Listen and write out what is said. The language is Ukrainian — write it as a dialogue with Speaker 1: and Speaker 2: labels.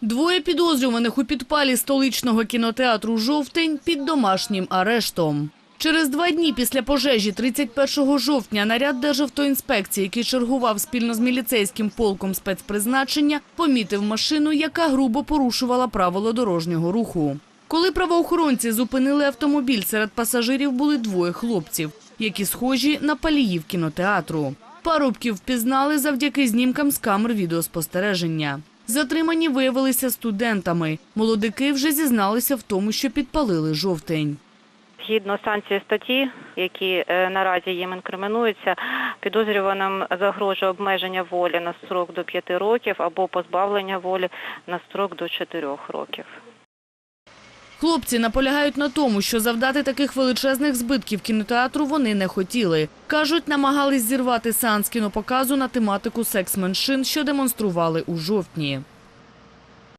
Speaker 1: Двоє підозрюваних у підпалі столичного кінотеатру «Жовтень» під домашнім арештом. Через два дні після пожежі 31 жовтня наряд Державтоінспекції, який чергував спільно з міліцейським полком спецпризначення, помітив машину, яка грубо порушувала правила дорожнього руху. Коли правоохоронці зупинили автомобіль, серед пасажирів були двоє хлопців, які схожі на паліїв кінотеатру. Парубків впізнали завдяки знімкам з камер відеоспостереження. Затримані виявилися студентами. Молодики вже зізналися в тому, що підпалили жовтень.
Speaker 2: Згідно санкції статті, які е, наразі їм інкримінуються, підозрюваним загрожує обмеження волі на строк до 5 років або позбавлення волі на строк до 4 років.
Speaker 1: Хлопці наполягають на тому, що завдати таких величезних збитків кінотеатру вони не хотіли. Кажуть, намагались зірвати сеанс кінопоказу на тематику секс-меншин, що демонстрували у жовтні.